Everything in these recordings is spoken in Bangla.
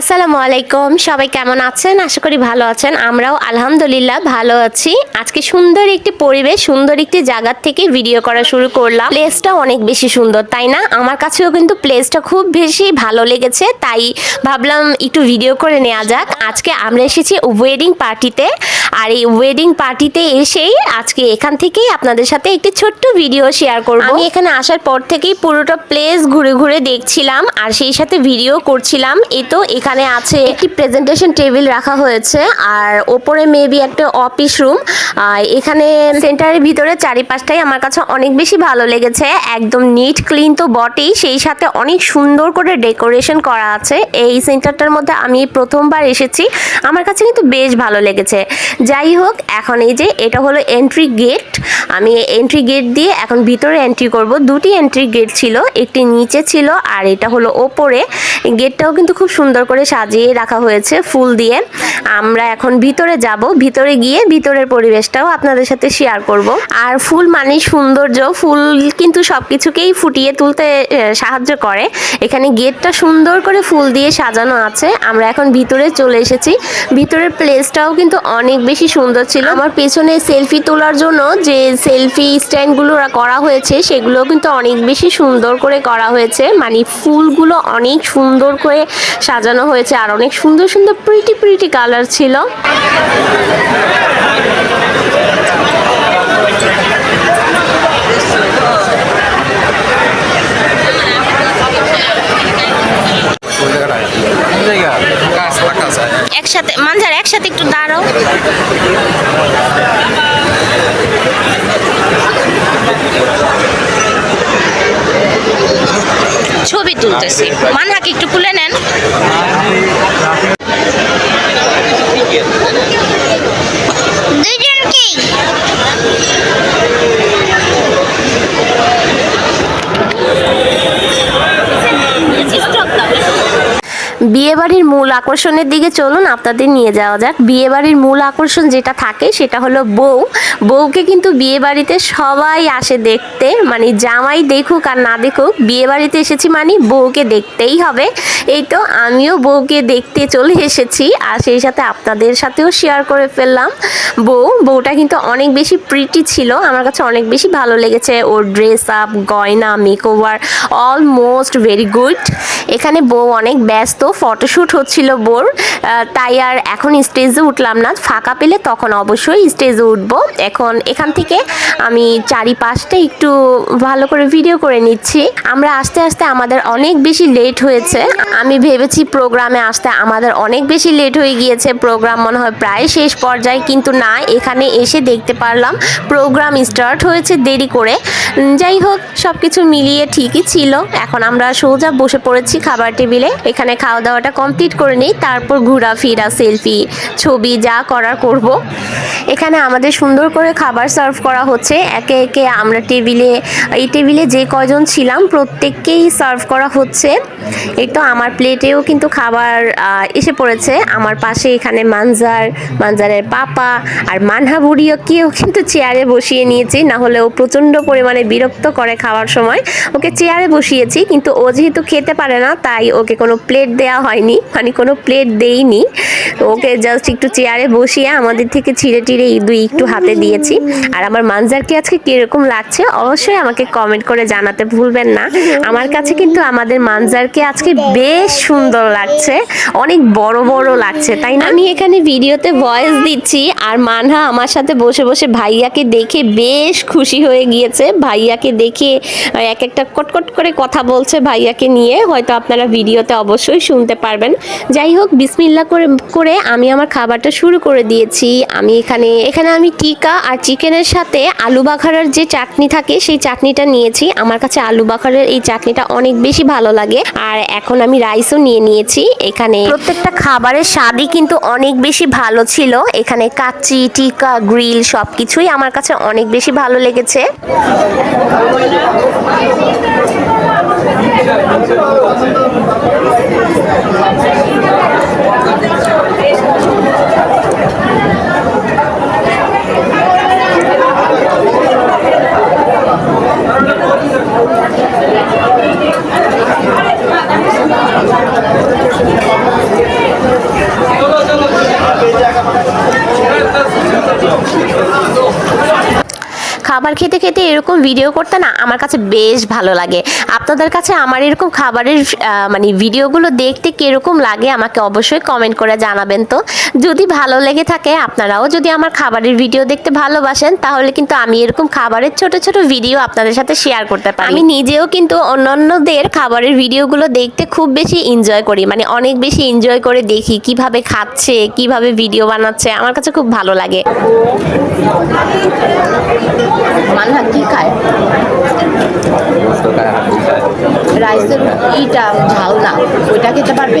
আসসালামু আলাইকুম। সবাই কেমন আছেন? আশা করি ভালো আছেন। আমরাও আলহামদুলিল্লাহ ভালো আছি। আজকে সুন্দর একটি পরিবেশ, সুন্দর একটি জায়গার থেকে ভিডিও করা শুরু করলাম। প্লেসটা অনেক বেশি সুন্দর, তাই না? আমার কাছেও কিন্তু প্লেসটা খুব বেশি ভালো লেগেছে, তাই ভাবলাম একটু ভিডিও করে নেওয়া যাক। আজকে আমরা এসেছি ওয়েডিং পার্টিতে আর এই ওয়েডিং পার্টিতে এসেই আজকে এখান থেকেই আপনাদের সাথে একটি ছোট্ট ভিডিও শেয়ার করব। আমি এখানে আসার পর থেকেই পুরোটা প্লেস ঘুরে ঘুরে দেখছিলাম, আর সেই সাথে ভিডিও করছিলাম। এ তো এখানে আছে একটি প্রেজেন্টেশন টেবিল রাখা হয়েছে, আর ওপরে মেবি একটা অফিস রুম এখানে সেন্টারের ভিতরে চারিপাশটাই আমার কাছে অনেক বেশি ভালো লেগেছে, একদম নিট ক্লিন তো বটেই, সেই সাথে অনেক সুন্দর করে ডেকোরেশন করা আছে, এই সেন্টারটার মধ্যে আমি প্রথমবার এসেছি, আমার কাছে কিন্তু বেশ ভালো লেগেছে। যাই হোক, এখন এই যে এটা হলো এন্ট্রি গেট আমি এন্ট্রি গেট দিয়ে এখন ভিতরে এন্ট্রি করব, দুটি এন্ট্রি গেট ছিল, একটি নিচে ছিল, আর এটা হলো ওপরে গেটটাও কিন্তু খুব সুন্দর করে সাজিয়ে রাখা হয়েছে ফুল দিয়ে। আমরা এখন ভিতরে যাব। ভিতরে গিয়ে ভিতরের পরিবেশটাও আপনাদের সাথে শেয়ার করব। আর ফুল মানে সৌন্দর্য। ফুল কিন্তু সব কিছুকেই ফুটিয়ে তুলতে সাহায্য করে। এখানে গেটটা সুন্দর করে ফুল দিয়ে সাজানো আছে। আমরা এখন ভিতরে চলে এসেছি। ভিতরের প্লেসটাও কিন্তু অনেক বেশি সুন্দর ছিল। আমার পেছনে সেলফি তোলার জন্য যে সেলফি স্ট্যান্ডগুলো করা হয়েছে সেগুলো কিন্তু অনেক বেশি সুন্দর করে করা হয়েছে। মানে ফুলগুলো অনেক সুন্দর করে সাজানো হয়েছে আর অনেক সুন্দর সুন্দর প্রিটি প্রিটি কালার ছিল। একসাথে মানজার একসাথে একটু দাঁড়াও। ছবি তুলতেছি। মানহাকে একটু খুলে নেন। দুইজনকেই বিয়েবাড়ির মূল আকর্ষণের দিকে চলুন, আপনাদের নিয়ে যাওয়া যাক। বিয়েবাড়ির মূল আকর্ষণ যেটা থাকে, সেটা হলো বউ। বউকে কিন্তু বিয়েবাড়িতে সবাই আসে দেখতে মানে জামাই দেখুক আর না দেখুক, বিয়েবাড়িতে এসেছি মানে বউকে দেখতেই হবে। এই তো আমিও বউকে দেখতে চলে এসেছি আর সেই সাথে আপনাদের সাথেও শেয়ার করে ফেললাম। বউ, বউটা কিন্তু অনেক বেশি প্রিটি ছিল, আমার কাছে অনেক বেশি ভালো লেগেছে। ওর ড্রেস আপ গয়না মেকওভার অলমোস্ট ভেরি গুড এখানে বউ অনেক ব্যস্ত ফটোশ্যুট হচ্ছিল বোর তাই আর এখন স্টেজে উঠলাম না। ফাঁকা পেলে তখন অবশ্যই স্টেজে উঠব। এখন এখান থেকে আমি চারিপাশটা একটু ভালো করে ভিডিও করে নিচ্ছি। আমরা আস্তে আস্তে আমাদের অনেক বেশি লেট হয়েছে। আমি ভেবেছি প্রোগ্রামে আসতে আমাদের অনেক বেশি লেট হয়ে গিয়েছে। প্রোগ্রাম মনে হয় প্রায় শেষ পর্যায়ে, কিন্তু না, এখানে এসে দেখতে পারলাম প্রোগ্রাম স্টার্ট হয়েছে দেরি করে। যাই হোক সব কিছু মিলিয়ে ঠিকই ছিল। এখন আমরা সোজা বসে পড়েছি খাবার টেবিলে। এখানে খাওয়া দাওয়াটা কমপ্লিট করে নিই, তারপর ঘোরাফেরা, সেলফি, ছবি যা করার করব। এখানে আমাদের সুন্দর করে খাবার সার্ভ করা হচ্ছে। একে একে আমরা টেবিলে, এই টেবিলে যে কয়জন ছিলাম, প্রত্যেককেই সার্ভ করা হচ্ছে। এই তো আমার প্লেটেও কিন্তু খাবার এসে পড়েছে। আমার পাশে এখানে মানজার, মানজারের পাপা আর মানহা বুড়িওকেও কিন্তু চেয়ারে বসিয়ে নিয়েছি। না হলে ও প্রচণ্ড পরিমাণে বিরক্ত করে খাওয়ার সময়। ওকে চেয়ারে বসিয়েছি, কিন্তু ও যেহেতু খেতে পারে না তাই ওকে কোনো প্লেট দেওয়া হয়নি। মানে কোনো প্লেট দেইনি। ওকে জাস্ট একটু চেয়ারে বসিয়ে আমাদের থেকে ছিঁড়ে টিড়ে এই দুই একটু হাতে দিয়েছি। আর আমার মানজারকে আজকে কীরকম লাগছে, অবশ্যই আমাকে কমেন্ট করে জানাতে ভুলবেন না। আমার কাছে কিন্তু আমাদের মানজারকে আজকে বেশ সুন্দর লাগছে। অনেক বড় বড় লাগছে, তাই না? আমি এখানে ভিডিওতে ভয়েস দিচ্ছি, আর মানহা আমার সাথে বসে বসে ভাইয়াকে দেখে বেশ খুশি হয়ে গিয়েছে। ভাইয়াকে দেখে এক একটা কটকট করে কথা বলছে ভাইয়াকে নিয়ে। হয়তো আপনারা ভিডিওতে অবশ্যই শুনতে পারবেন। যাই হোক বিসমিল্লা করে করে আমি আমার খাবারটা শুরু করে দিয়েছি। আমি এখানে এখানে আমি টিকা আর চিকেনের সাথে আলু বাখারার যে চাটনি থাকে, সেই চাটনিটা নিয়েছি। আমার কাছে আলু বাখারের এই চাটনিটা অনেক বেশি ভালো লাগে। আর এখন আমি রাইসও নিয়ে নিয়েছি। এখানে প্রত্যেকটা খাবারের স্বাদই কিন্তু অনেক বেশি ভালো ছিল। এখানে কাচ্চি, টিকা, গ্রিল সব কিছুই আমার কাছে অনেক বেশি ভালো লেগেছে। Thank you. খাবার খেতে খেতে এরকম ভিডিও করতে না আমার কাছে বেশ ভালো লাগে। আপনাদের কাছে আমার এরকম খাবারের মানে ভিডিওগুলো দেখতে কীরকম লাগে আমাকে অবশ্যই কমেন্ট করে জানাবেন তো। যদি ভালো লেগে থাকে, আপনারাও যদি আমার খাবারের ভিডিও দেখতে ভালোবাসেন, তাহলে কিন্তু আমি এরকম খাবারের ছোট ছোট ভিডিও আপনাদের সাথে শেয়ার করতে পারি। আমি নিজেও কিন্তু অন্যান্যদের খাবারের ভিডিওগুলো দেখতে খুব বেশি এনজয় করি মানে অনেক বেশি এনজয় করে দেখি কীভাবে খাচ্ছে, কীভাবে ভিডিও বানাচ্ছে, আমার কাছে খুব ভালো লাগে। মানহা কি খায়? রাইসের ইটা ঝাল না ওইটা খেতে পারবে?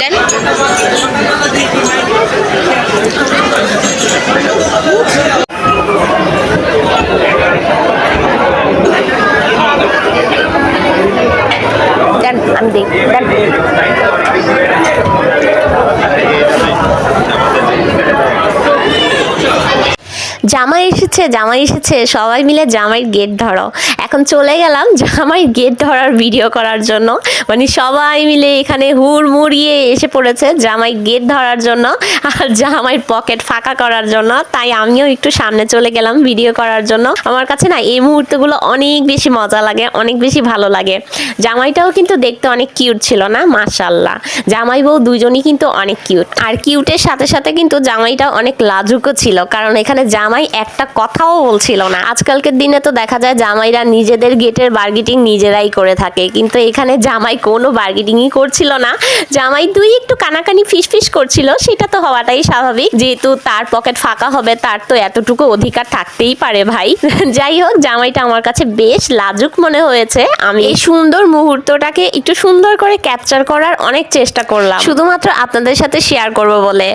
দেন দেন আমি দিই দেন জামাই এসেছে, জামাই এসেছে, সবাই মিলে জামাইয়ের গেট ধরো। এখন চলে গেলাম জামাইয়ের গেট ধরার ভিডিও করার জন্য। মানে সবাই মিলে এখানে হুড় মুড়িয়ে এসে পড়েছে জামাই গেট ধরার জন্য আর জামাইয়ের পকেট ফাঁকা করার জন্য। তাই আমিও একটু সামনে চলে গেলাম ভিডিও করার জন্য। আমার কাছে না এই মুহূর্তগুলো অনেক বেশি মজা লাগে, অনেক বেশি ভালো লাগে। জামাইটাও কিন্তু দেখতে অনেক কিউট ছিল না? মাশাল্লাহ জামাই বউ দুজনই কিন্তু অনেক কিউট আর কিউটের সাথে সাথে কিন্তু জামাইটা অনেক লাজুকও ছিল। কারণ এখানে জামাই একটা কথাও বলছিল না। আজকালকের দিনে তো দেখা যায় জামাইরা নিজেদের গেটের বার্গেটিং নিজেরাই করে থাকে। কিন্তু এখানে জামাই কোনো বার্গেটিংই করছিল না। জামাই দুই একটু কানাকানি ফিস ফিস করছিল, সেটা তো হওয়াটাই স্বাভাবিক। যেহেতু তার পকেট ফাঁকা হবে, তার তো এতটুকু অধিকার থাকতেই পারে ভাই। যাই হোক, জামাইটা আমার কাছে বেশ লাজুক মনে হয়েছে। আমি এই সুন্দর মুহূর্তটাকে একটু সুন্দর করে ক্যাপচার করার অনেক চেষ্টা করলাম। শুধুমাত্র আপনাদের সাথে শেয়ার করব বলে।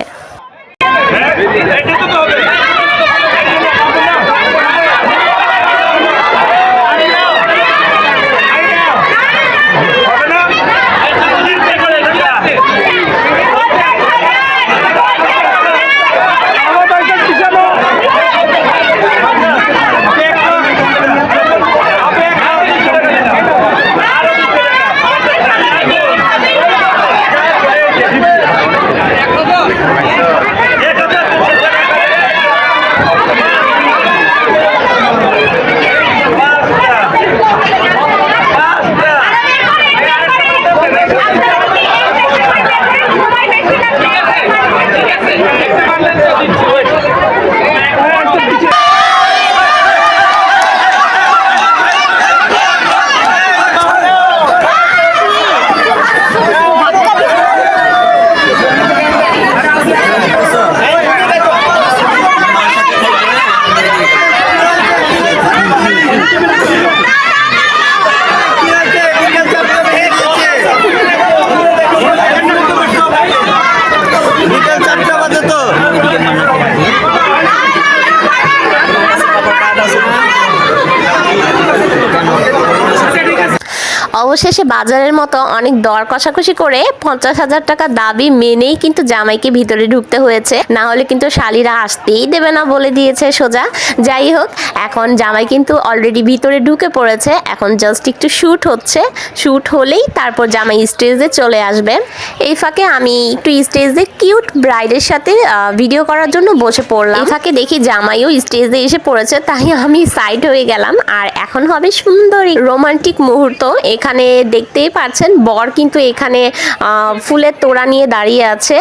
অবশেষে বাজারের মতো অনেক দর কষাকষি করে পঞ্চাশ হাজার টাকা দাবি মেনেই কিন্তু জামাইকে ভিতরে ঢুকতে হয়েছে। না হলে কিন্তু শালিরা আসতেই দেবে না বলে দিয়েছে সোজা। যাই হোক, এখন জামাই কিন্তু অলরেডি ভিতরে ঢুকে পড়েছে। এখন জাস্ট একটু শ্যুট হচ্ছে। শ্যুট হলেই তারপর জামাই স্টেজে চলে আসবে। এই ফাঁকে আমি একটু স্টেজে কিউট ব্রাইডের সাথে ভিডিও করার জন্য বসে পড়লাম। ফাঁকে দেখি জামাইও স্টেজে এসে পড়েছে। তাই আমি সাইড হয়ে গেলাম। আর এখন হবে সুন্দর রোমান্টিক মুহূর্ত। এখানে এখানে দেখতেই পাচ্ছেন, বর কিন্তু এখানে ফুলের তোড়া নিয়ে দাঁড়িয়ে আছে,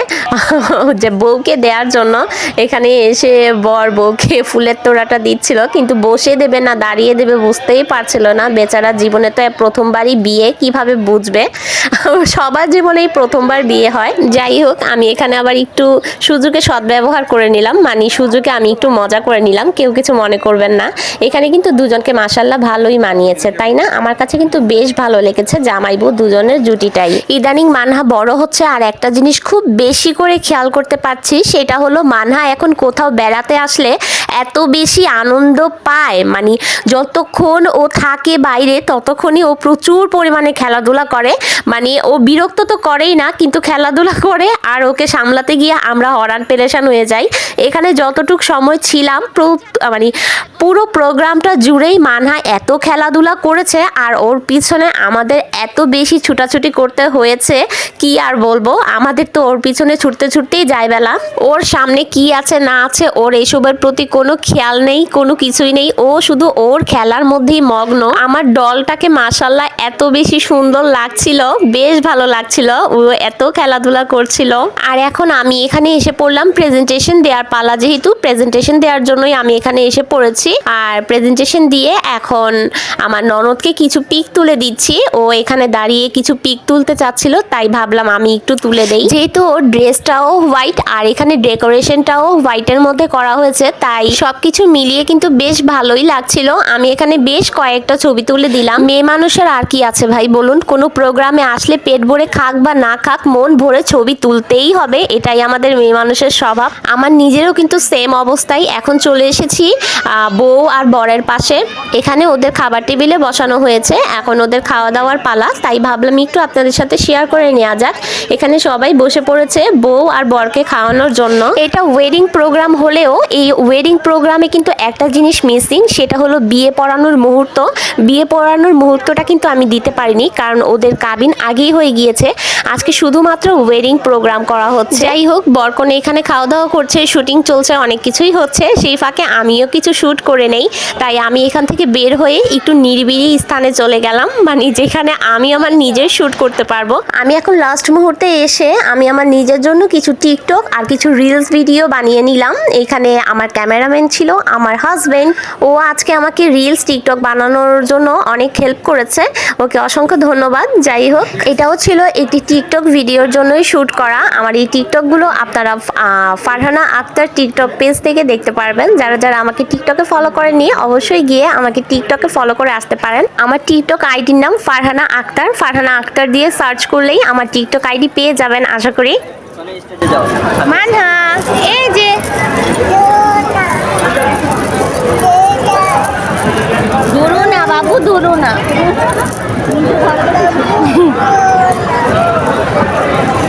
যে বউকে দেওয়ার জন্য। এখানে এসে বর বউকে ফুলের তোড়াটা দিচ্ছিল, কিন্তু বসে দেবে না, দাঁড়িয়ে দেবে বুঝতেই পারছিল না। বেচারা জীবনে তো প্রথমবারই বিয়ে, কীভাবে বুঝবে? সবার জীবনেই প্রথমবার বিয়ে হয়। যাই হোক, আমি এখানে আবার একটু সুযোগে সদ্ব্যবহার করে নিলাম। মানে সুযোগে আমি একটু মজা করে নিলাম, কেউ কিছু মনে করবেন না। এখানে কিন্তু দুজনকে মাসাল্লাহ ভালোই মানিয়েছে, তাই না? আমার কাছে কিন্তু বেশ ভালো লেগেছে জামাই বউ দুজনের জুটিটাই। ইদানিং মানহা বড় হচ্ছে আর একটা জিনিস খুব বেশি করে খেয়াল করতে পারছি, সেটা হলো মানহা এখন কোথাও বেড়াতে আসলে এত বেশি আনন্দ পায়। মানে যতক্ষণ ও থাকে বাইরে, ততক্ষণই ও প্রচুর পরিমাণে খেলাধুলা করে। মানে ও বিরক্ত তো করেই না, কিন্তু খেলাধুলা করে আর ওকে সামলাতে গিয়ে আমরা হরান পেরেশান হয়ে যাই। এখানে যতটুক সময় ছিলাম মানে পুরো প্রোগ্রামটা জুড়েই মানহা এত খেলাধুলা করেছে আর ওর পিছনে আমাদের এত বেশি ছুটাছুটি করতে হয়েছে, কি আর বলব? আমাদের তো ওর পিছনে ছুটতে ছুটতেই যায় বেলা। ওর সামনে কি আছে, না আছে, ওর এসবের প্রতি কোনো খেয়াল নেই, কোনো কিছুই নেই। ও শুধু ওর খেলার মধ্যেই মগ্ন। আমার ডলটাকে মাসাল্লাহ এত বেশি সুন্দর লাগছিল, বেশ ভালো লাগছিল। ও এত খেলাধুলা করছিল। আর এখন আমি এখানে এসে পড়লাম প্রেজেন্টেশন দেওয়ার পালা। যেহেতু প্রেজেন্টেশন দেওয়ার জন্যই আমি এখানে এসে পড়েছি। আর প্রেজেন্টেশন দিয়ে এখন আমার ননদকে কিছু পিক তুলে দিচ্ছি। ও এখানে দাঁড়িয়ে কিছু পিক তুলতে চাচ্ছিল, তাই ভাবলাম আমি একটু তুলে দেই। যেহেতু ওর ড্রেসটাও হোয়াইট আর এখানে ডেকোরেশনটাও হোয়াইটের মধ্যে করা হয়েছে, তাই সবকিছু মিলিয়ে কিন্তু বেশ ভালোই লাগছিল। আমি এখানে বেশ কয়েকটা ছবি তুলে দিলাম। মেয়ে মানুষের আর কি আছে ভাই বলুন? কোনো প্রোগ্রামে আসলে পেট ভরে খাক বা না খাক, মন ভরে ছবি তুলতেই হবে, এটাই আমাদের মেয়ে মানুষের স্বভাব। আমার নিজেরও কিন্তু সেম অবস্থায় এখন চলে এসেছি বউ আর বরের পাশে। এখানে ওদের খাবার টেবিলে বসানো হয়েছে। এখন ওদের খাওয়া দাওয়ার পালা, তাই ভাবলাম একটু আপনাদের সাথে শেয়ার করে নেওয়া যাক। এখানে সবাই বসে পড়েছে বউ আর বরকে খাওয়ানোর জন্য। এটা ওয়েডিং প্রোগ্রাম হলেও এই ওয়েডিং প্রোগ্রামে কিন্তু একটা জিনিস মিসিং সেটা হলো বিয়ে পড়ানোর মুহূর্ত। বিয়ে পড়ানোর মুহূর্তটা কিন্তু আমি দিতে পারিনি, কারণ ওদের কাবিন আগেই হয়ে গিয়েছে। আজকে শুধুমাত্র ওয়েডিং প্রোগ্রাম করা হচ্ছে। যাই হোক, বরকনে এখানে খাওয়া দাওয়া করছে শুটিং চলছে, অনেক কিছুই হচ্ছে। সেই ফাঁকে আমিও কিছু শ্যুট করে নেই, তাই আমি এখান থেকে বের হয়ে একটু নিরিবিলি স্থানে চলে গেলাম মানে যেখানে আমি আমার নিজের শ্যুট করতে পারব। আমি এখন লাস্ট মুহূর্তে এসে আমি আমার নিজের জন্য কিছু টিকটক আর কিছু রিলস ভিডিও বানিয়ে নিলাম। এখানে আমার ক্যামেরাম্যান ছিল, আমার হাজব্যান্ড ও আজকে আমাকে রিলস টিকটক বানানোর জন্য অনেক হেল্প করেছে। ওকে অসংখ্য ধন্যবাদ, যাই হোক। এটাও ছিল একটি টিকটক ভিডিওর জন্যই শ্যুট করা। আমার এই টিকটকগুলো আপনারা ফারহানা আক্তার টিকটক পেজ থেকে দেখতে পারবেন। যারা যারা আমাকে টিকটকে ফলো করেননি, অবশ্যই গিয়ে আমাকে টিকটকে ফলো করে আসতে পারেন। আমার টিকটক আইডির নাম ফারহানা আক্তার। ফারহানা আক্তার দিয়ে সার্চ করলেই আমার টিকটক আইডি পেয়ে যাবেন আশা করি। মানহা এই যে। দূরু না বাবু দূরু না।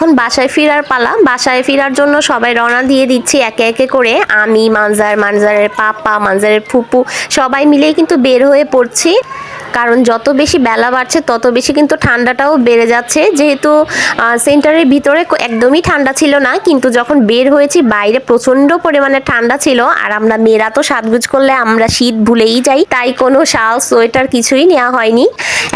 এখন বাসায় ফেরার পালা। বাসায় ফেরার জন্য সবাই রওনা দিয়ে দিচ্ছি একে একে করে। আমি, মানজার, মানজারের পাপা, মানজারের ফুপু, সবাই মিলেই কিন্তু বের হয়ে পড়ছি। কারণ যত বেশি বেলা বাড়ছে, তত বেশি কিন্তু ঠান্ডাটাও বেড়ে যাচ্ছে। যেহেতু সেন্টারের ভিতরে একদমই ঠান্ডা ছিল না, কিন্তু যখন বের হয়েছি, বাইরে প্রচণ্ড পরিমাণে ঠান্ডা ছিল, আর আমরা মেয়েরা তো সাজগুজ করলে আমরা শীত ভুলেই যাই, তাই কোনো শাল সোয়েটার কিছুই নেওয়া হয়নি।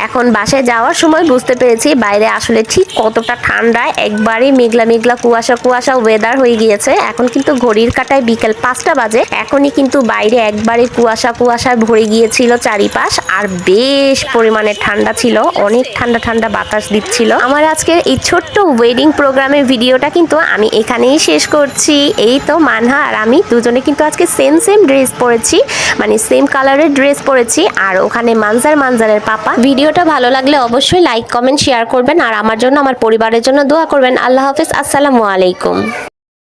এখন বাসায় যাওয়ার সময় বুঝতে পেরেছি, বাইরে আসলে ঠিক কতটা ঠান্ডা, একবারে মেঘলা মেঘলা কুয়াশা কুয়াশা ওয়েদার হয়ে গিয়েছে। এখন কিন্তু ঘড়ির কাটায় বিকেল পাঁচটা বাজে, এখনই কিন্তু বাইরে একবারে কুয়াশা কুয়াশায় ভরে গিয়েছিল চারিপাশ, আর বেশ পরিমাণে ঠান্ডা ছিল, অনেক ঠান্ডা ঠান্ডা বাতাস দিচ্ছিল। আমার আজকের এই ছোট্ট ওয়েডিং প্রোগ্রামের ভিডিওটা কিন্তু আমি এখানেই শেষ করছি। এই তো মানহা আর আমি দুজনে কিন্তু আজকে সেম সেম ড্রেস পরেছি মানে সেম কালারের ড্রেস পরেছি, আর ওখানে মানজার মানজারের পাপা। ভিডিওটা ভালো লাগলে অবশ্যই লাইক কমেন্ট শেয়ার করবেন, আর আমার জন্য, আমার পরিবারের জন্য দোয়া করবেন। আল্লাহ হাফিজ, আসসালামু আলাইকুম।